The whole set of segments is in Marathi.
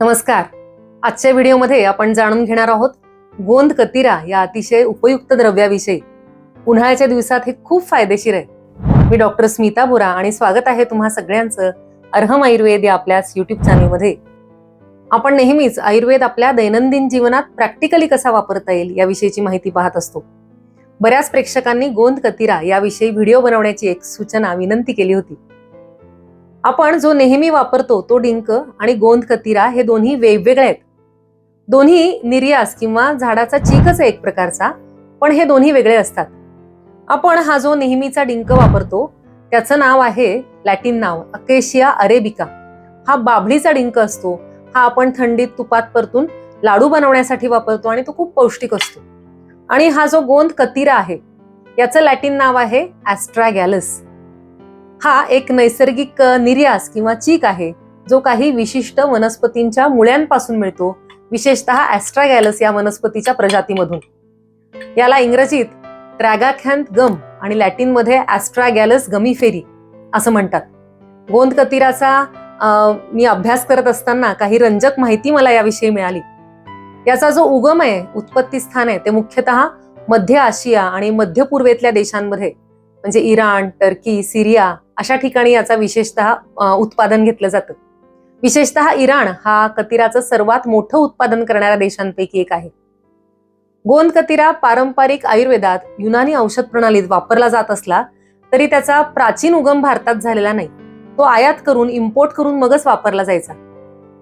नमस्कार. आजच्या व्हिडिओमध्ये आपण जाणून घेणार आहोत गोंद कतिरा या अतिशय उपयुक्त द्रव्याविषयी. उन्हाळ्याच्या दिवसात हे खूप फायदेशीर आहे. मी डॉक्टर स्मिता बोरा आणि स्वागत आहे तुम्हा सगळ्यांचं अर्हम आयुर्वेद या आपल्या युट्यूब चॅनलमध्ये. आपण नेहमीच आयुर्वेद आपल्या दैनंदिन जीवनात प्रॅक्टिकली कसा वापरता येईल याविषयीची माहिती पाहत असतो. बऱ्याच प्रेक्षकांनी गोंद कतिरा याविषयी व्हिडिओ बनवण्याची एक सूचना विनंती केली होती. आपण जो नेहमी वापरतो तो डिंक आणि गोंद कतिरा हे दोन्ही वेगवेगळे आहेत. दोन्ही निर्यास किंवा झाडाचा चीकच आहे एक प्रकारचा पण हे दोन्ही वेगळे असतात. आपण हा जो नेहमीचा डिंक वापरतो त्याचं नाव आहे लॅटिन नाव अकेशिया अरेबिका. हा बाभळीचा डिंक असतो. हा आपण थंडीत तुपात परतून लाडू बनवण्यासाठी वापरतो आणि तो खूप पौष्टिक असतो. आणि हा जो गोंद कतिरा आहे याचं लॅटिन नाव आहे ॲस्ट्रागॅलस. हा एक नैसर्गिक निर्यास किंवा चीक आहे जो काही विशिष्ट वनस्पतींच्या मुळ्यांपासून मिळतो विशेषतः ॲस्ट्रागॅलस या वनस्पतीच्या प्रजातीमधून. याला इंग्रजीत ट्रॅगाखॅन्थ गम आणि लॅटिनमध्ये ॲस्ट्रागॅलस गमीफेरी असं म्हणतात. गोंद कतिराचा मी अभ्यास करत असताना काही रंजक माहिती मला याविषयी मिळाली. याचा जो उगम आहे उत्पत्ती स्थान आहे ते मुख्यतः मध्य आशिया आणि मध्य पूर्वेतल्या देशांमध्ये म्हणजे इराण टर्की सिरिया अशा ठिकाणी याचा विशेषतः उत्पादन घेतलं जातं. विशेषतः इराण हा कतिराचं सर्वात मोठं उत्पादन करणाऱ्या देशांपैकी एक आहे. गोंद कतिरा पारंपरिक आयुर्वेदात युनानी औषध प्रणालीत वापरला जात असला तरी त्याचा प्राचीन उगम भारतात झालेला नाही. तो आयात करून इम्पोर्ट करून मगच वापरला जायचा.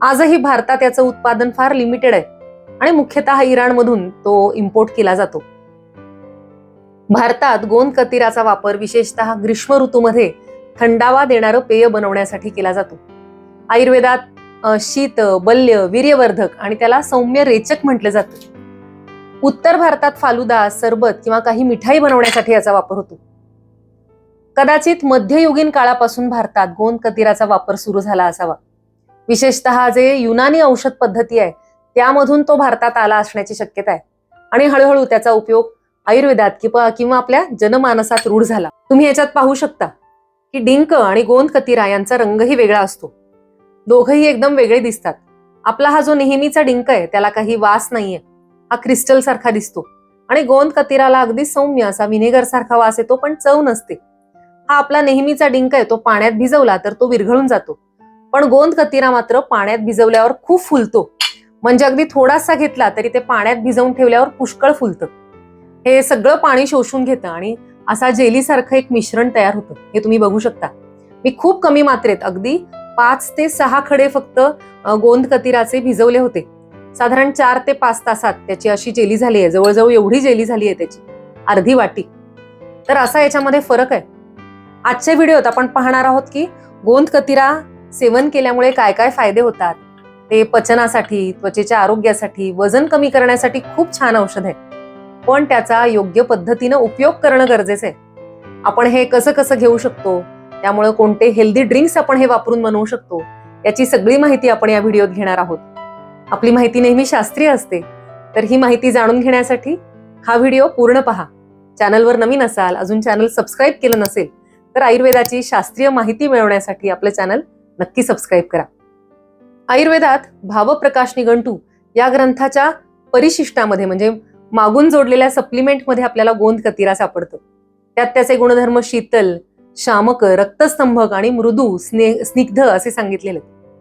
आजही भारतात याचं उत्पादन फार लिमिटेड आहे आणि मुख्यतः इराणमधून तो इम्पोर्ट केला जातो. भारतात गोंद कतिराचा वापर विशेषतः ग्रीष्म ऋतूमध्ये थंडावा देणारं पेय बनवण्यासाठी केला जातो. आयुर्वेदात शीत बल्य वीर्यवर्धक आणि त्याला सौम्य रेचक म्हटलं जातं. उत्तर भारतात फालुदा सरबत किंवा काही मिठाई बनवण्यासाठी याचा वापर होतो. कदाचित मध्ययुगीन काळापासून भारतात गोंद कतिराचा वापर सुरू झाला असावा. विशेषतः जे युनानी औषध पद्धती आहे त्यामधून तो भारतात आला असण्याची शक्यता आहे. आणि हळूहळू त्याचा उपयोग आयुर्वेदात किंवा किंवा आपल्या जनमानसात रूढ झाला. तुम्ही याच्यात पाहू शकता. की डिंक आणि गोंद कतिरा यांचा रंगही वेगळा असतो. दोघंही एकदम वेगळे दिसतात. आपला हा जो नेहमीचा डिंक आहे त्याला काही वास नाहीये. हा क्रिस्टल सारखा दिसतो. आणि गोंद कतिराला अगदी सौम्य असा व्हिनेगर सारखा वास येतो पण चव नसते. हा आपला नेहमीचा डिंक आहे तो पाण्यात भिजवला तर तो विरघळून जातो. पण गोंद कतिरा मात्र पाण्यात भिजवल्यावर खूप फुलतो. म्हणजे अगदी थोडासा घेतला तरी ते पाण्यात भिजवून ठेवल्यावर पुष्कळ फुलतं. हे सगळं पाणी शोषून घेतं आणि असा जेलीसारखं एक मिश्रण तयार होतं. हे तुम्ही बघू शकता. मी खूप कमी मात्रेत अगदी पाच ते सहा खडे फक्त गोंद कतिराचे भिजवले होते. साधारण चार ते पाच तासात त्याची अशी जेली झाली आहे. जवळजवळ एवढी जेली झाली आहे त्याची. अर्धी वाटी. तर असा याच्यामध्ये फरक आहे. आजच्या व्हिडिओत आपण पाहणार आहोत की गोंद कतिरा सेवन केल्यामुळे काय काय फायदे होतात? ते पचनासाठी त्वचेच्या आरोग्यासाठी वजन कमी करण्यासाठी खूप छान औषध आहे. पण त्याचा योग्य पद्धतीनं उपयोग करणं गरजेचं आहे. आपण हे कसं कसं घेऊ शकतो? त्यामुळे कोणते हेल्दी ड्रिंक्स आपण हे वापरून बनवू शकतो? याची सगळी माहिती आपण या व्हिडिओत घेणार आहोत. आपली माहिती नेहमी शास्त्रीय असते. तर ही माहिती जाणून घेण्यासाठी हा व्हिडिओ पूर्ण पहा. चॅनलवर नवीन असाल अजून चॅनल सबस्क्राईब केलं नसेल तर आयुर्वेदाची शास्त्रीय माहिती मिळवण्यासाठी आपलं चॅनल नक्की सबस्क्राईब करा. आयुर्वेदात भावप्रकाश निघंटू या ग्रंथाच्या परिशिष्टामध्ये म्हणजे मागून जोडलेल्या सप्लिमेंटमध्ये आपल्याला गोंद कतिरा सापडतो. त्यात त्याचे गुणधर्म शीतल शामक रक्तस्तंभक आणि मृदू स्ने स्निग्ध असे सांगितलेले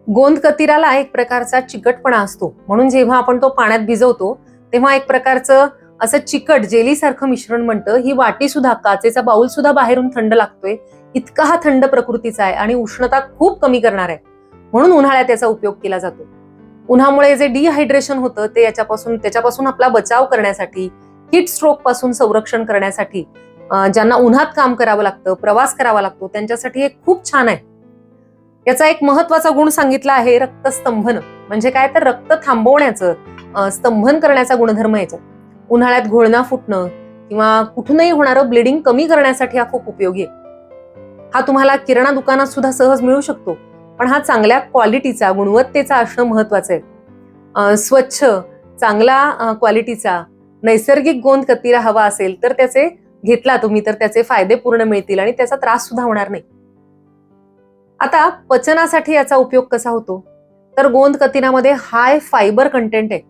गोंद कतिराला एक प्रकारचा चिकटपणा असतो. म्हणून जेव्हा आपण तो पाण्यात भिजवतो तेव्हा एक प्रकारचं असं चिकट जेलीसारखं मिश्रण म्हणतं. ही वाटी सुद्धा काचेचा बाऊल सुद्धा बाहेरून थंड लागतोय. इतका हा थंड प्रकृतीचा आहे आणि उष्णता खूप कमी करणार आहे. म्हणून उन्हाळ्यात त्याचा उपयोग केला जातो. उन्हामुळे जे डिहायड्रेशन होतं ते याच्यापासून त्याच्यापासून आपला बचाव करण्यासाठी हिट स्ट्रोकपासून संरक्षण करण्यासाठी ज्यांना उन्हात काम करावं लागतं प्रवास करावा लागतो त्यांच्यासाठी हे खूप छान आहे. याचा एक महत्त्वाचा गुण सांगितला आहे रक्तस्तंभन. म्हणजे काय? तर रक्त थांबवण्याचं स्तंभन करण्याचा गुणधर्म याच्यात उन्हाळ्यात घोळणा फुटणं किंवा कुठूनही होणारं ब्लिडिंग कमी करण्यासाठी हा खूप उपयोगी आहे. हा तुम्हाला किराणा दुकानात सुद्धा सहज मिळू शकतो. पण हा चांगल्या क्वालिटीचा गुणवत्तेचा असणं महत्वाचं आहे. स्वच्छ चांगला क्वालिटीचा नैसर्गिक गोंद कतीरा हवा असेल तर त्याचे घेतला तुम्ही तर त्याचे फायदे पूर्ण मिळतील आणि त्याचा त्रास सुद्धा होणार नाही. आता पचनासाठी याचा उपयोग कसा होतो? तर गोंद कतिरामध्ये हाय फायबर कंटेंट आहे.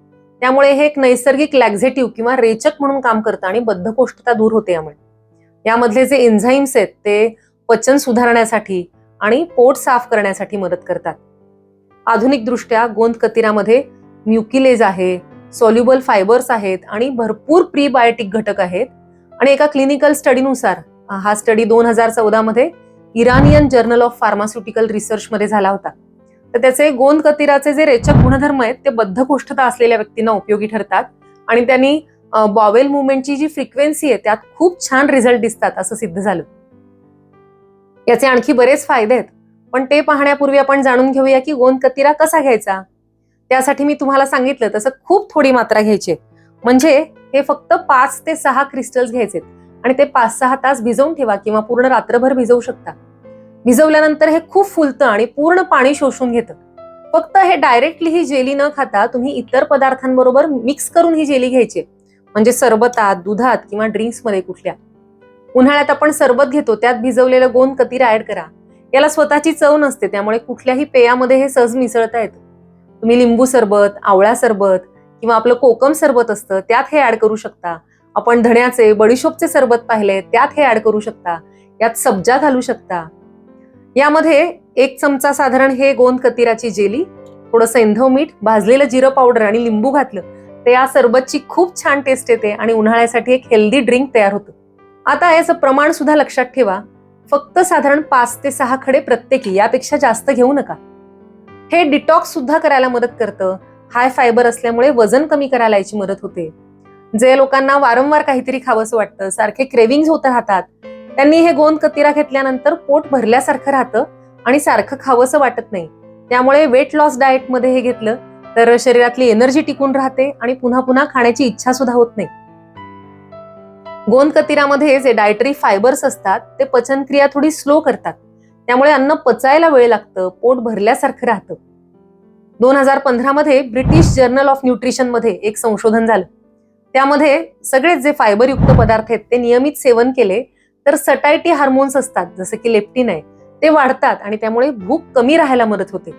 त्यामुळे हे एक नैसर्गिक लॅक्झेटिव्ह किंवा रेचक म्हणून काम करतं आणि बद्धकोष्ठता दूर होते यामुळे. यामधले जे एन्झाईम्स आहेत ते पचन सुधारण्यासाठी आणि पोट साफ करण्यासाठी मदत करतात. आधुनिक दृष्ट्या गोंद कतिरामध्ये म्युकिलेज आहे सॉल्युबल फायबर्स आहेत आणि भरपूर प्रीबायोटिक घटक आहेत. आणि एका क्लिनिकल स्टडीनुसार हा स्टडी दोन हजार चौदामध्ये Iranian Iranian journal of pharmaceutical रिसर्चमध्ये झाला होता. तर त्याचे गोंद कतिराचे जे रेचक गुणधर्म आहेत ते बद्धकोष्ठता असलेल्या व्यक्तींना उपयोगी ठरतात. आणि त्यांनी बॉवेल मुवमेंटची जी फ्रिक्वेन्सी आहे त्यात खूप छान रिझल्ट दिसतात असं सिद्ध झालं. याचे आणखी बरेच फायदे आहेत. पण ते पाहण्यापूर्वी आपण जाणून घेऊया की गोंद कतिरा कसा घ्यायचा? त्यासाठी मी तुम्हाला सांगितलं तसं खूप थोडी मात्रा घ्यायची म्हणजे हे फक्त पाच ते सहा क्रिस्टल्स घ्यायचे आणि ते पाच सहा तास भिजवून ठेवा किंवा पूर्ण रात्रभर भिजवू शकता. भिजवल्यानंतर हे खूप फुलतं आणि पूर्ण पाणी शोषून घेतं. फक्त हे डायरेक्टली ही जेली न खाता तुम्ही इतर पदार्थांबरोबर मिक्स करून ही जेली घ्यायची म्हणजे सरबतात दुधात किंवा ड्रिंक्समध्ये कुठल्या. उन्हाळ्यात आपण सरबत घेतो त्यात भिजवलेलं गोंद कतीरा ऍड करा. याला स्वतःची चव नसते त्यामुळे कुठल्याही पेयामध्ये हे सहज मिसळता येतं. तुम्ही लिंबू सरबत आवळा सरबत किंवा आपलं कोकम सरबत असतं त्यात हे ऍड करू शकता. आपण धण्याचे बडीशोपचे सरबत पाहिले त्यात हे ऍड करू शकता. यात सब्जा घालू शकता. यामध्ये एक चमचा साधारण हे गोंद कतिराची जेली थोडंसं इंधव मीठ भाजलेलं जिरं पावडर आणि लिंबू घातलं. तर या सरबतची खूप छान टेस्ट येते आणि उन्हाळ्यासाठी एक हेल्दी ड्रिंक तयार होतं. आता याचं प्रमाण सुद्धा लक्षात ठेवा. फक्त साधारण पाच ते सहा खडे प्रत्येकी यापेक्षा जास्त घेऊ नका. हे डिटॉक्स सुद्धा करायला मदत करतं. हाय फायबर असल्यामुळे वजन कमी करायला याची मदत होते. जे लोकांना वारंवार काहीतरी खावंसं वाटतं सारखे क्रेविंग होत राहतात त्यांनी हे गोंद कतिरा घेतल्यानंतर पोट भरल्यासारखं राहतं आणि सारखं खावंसं वाटत नाही. त्यामुळे वेट लॉस डाएटमध्ये हे घेतलं तर शरीरातली एनर्जी टिकून राहते आणि पुन्हा पुन्हा खाण्याची इच्छा सुद्धा होत नाही. गोंद कतिरामध्ये जे डायटरी फायबर्स असतात ते पचनक्रिया थोडी स्लो करतात. त्यामुळे अन्न पचायला वेळ लागतं पोट भरल्यासारखं राहतं. दोन हजार पंधरामध्ये ब्रिटिश जर्नल ऑफ न्यूट्रिशनमध्ये एक संशोधन झालं. त्यामध्ये सगळेच जे फायबरयुक्त पदार्थ आहेत ते नियमित सेवन केले तर सटायटी हार्मोन्स असतात जसं की लेप्टिन आहे ते वाढतात आणि त्यामुळे भूक कमी राहायला मदत होते.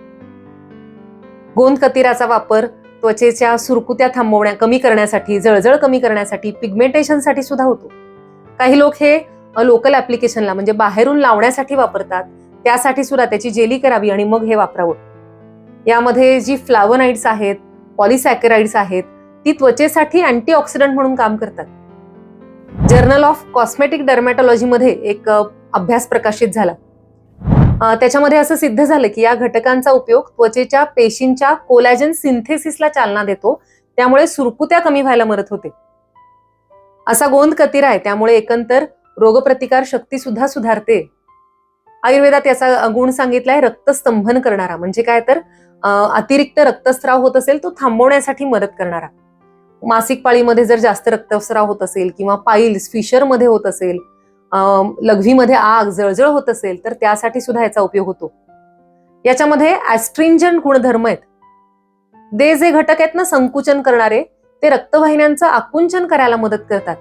गोंद कतिराचा वापर त्वचेच्या सुरकुत्या थांबवण्या कमी करण्यासाठी जळजळ कमी करण्यासाठी पिगमेंटेशनसाठी सुद्धा होतो. काही लोक हे लोकल ऍप्लिकेशनला म्हणजे बाहेरून लावण्यासाठी वापरतात. त्यासाठी सुद्धा त्याची जेली करावी आणि मग हे वापरावं. यामध्ये जी फ्लावनाइड्स आहेत पॉलिसॅकेराइड्स आहेत ती त्वचेसाठी अँटीऑक्सिडंट म्हणून काम करतात. जर्नल ऑफ कॉस्मेटिक डर्मॅटॉलॉजीमध्ये एक अभ्यास प्रकाशित झाला. त्याच्यामध्ये असं सिद्ध झालं की या घटकांचा उपयोग त्वचेच्या पेशींच्या कोलॅजन सिंथेसिसला चालना देतो. त्यामुळे सुरकुत्या कमी व्हायला मदत होते. असा गोंद कतिरा आहे त्यामुळे एकंदर रोगप्रतिकार शक्ती सुद्धा सुधारते. आयुर्वेदात याचा गुण सांगितलाय रक्तस्तंभन करणारा. म्हणजे काय तर अतिरिक्त रक्तस्राव होत असेल तो थांबवण्यासाठी मदत करणारा. मासिक पाळीमध्ये जर जास्त रक्तस्राव होत असेल किंवा पाईल्स फिशरमध्ये होत असेल लघवीमध्ये आग जळजळ होत असेल तर त्यासाठी सुद्धा याचा उपयोग होतो. याच्यामध्ये ॲस्ट्रिंजन गुणधर्म आहेत. दे जे घटक आहेत ना संकुचन करणारे ते रक्तवाहिन्यांचं आकुंचन करायला मदत करतात.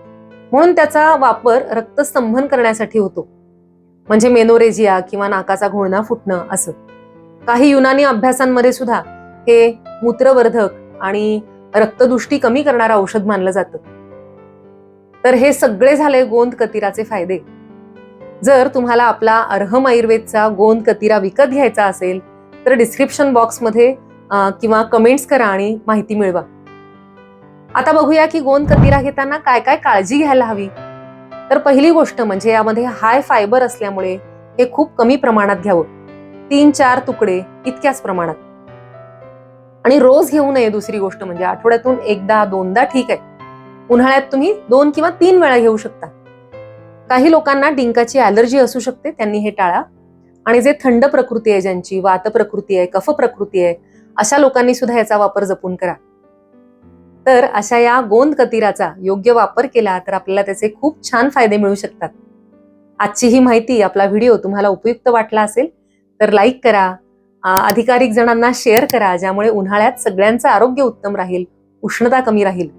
म्हणून त्याचा वापर रक्तस्तंभन करण्यासाठी होतो. म्हणजे मेनोरेजिया किंवा नाकाचा घोळणा फुटणं असं. काही युनानी अभ्यासांमध्ये सुद्धा हे मूत्रवर्धक आणि रक्तदृष्टी कमी करणारं औषध मानलं जातं. तर हे सगळे झाले गोंद कतिराचे फायदे. जर तुम्हाला आपला अर्हम आयुर्वेदचा गोंद कतिरा विकत घ्यायचा असेल तर डिस्क्रिप्शन बॉक्समध्ये किंवा कमेंट्स करा आणि माहिती मिळवा. आता बघूया की गोंद कतिरा घेताना काय काय काळजी घ्यायला हवी. तर पहिली गोष्ट म्हणजे यामध्ये हाय फायबर असल्यामुळे हे खूप कमी प्रमाणात घ्यावं. तीन चार तुकडे इतक्याच प्रमाणात. आणि रोज घेऊ नये दुसरी गोष्ट म्हणजे आठवड्यातून एकदा दोनदा ठीक आहे. उन्हाळ्यात तुम्ही दोन किंवा तीन वेळा घेऊ शकता. काही लोकांना डिंकाची ॲलर्जी असू शकते त्यांनी हे टाळा. आणि जे थंड प्रकृती आहे ज्यांची वात प्रकृती आहे कफ प्रकृती आहे अशा लोकांनी सुद्धा याचा वापर जपून करा. तर अशा या गोंद कतिराचा योग्य वापर केला तर आपल्याला त्याचे खूप छान फायदे मिळू शकतात. आजची ही माहिती आपला व्हिडिओ तुम्हाला उपयुक्त वाटला असेल तर लाईक करा. अधिकाधिक जणांना शेअर करा ज्यामुळे उन्हाळ्यात सगळ्यांचं आरोग्य उत्तम राहील उष्णता कमी राहील.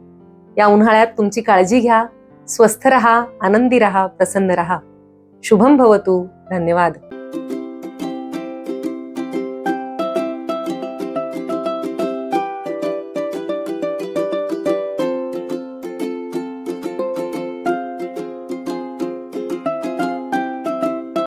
या उन्हाळ्यात तुमची काळजी घ्या स्वस्थ रहा आनंदी रहा प्रसन्न रहा. शुभम भवतु. धन्यवाद.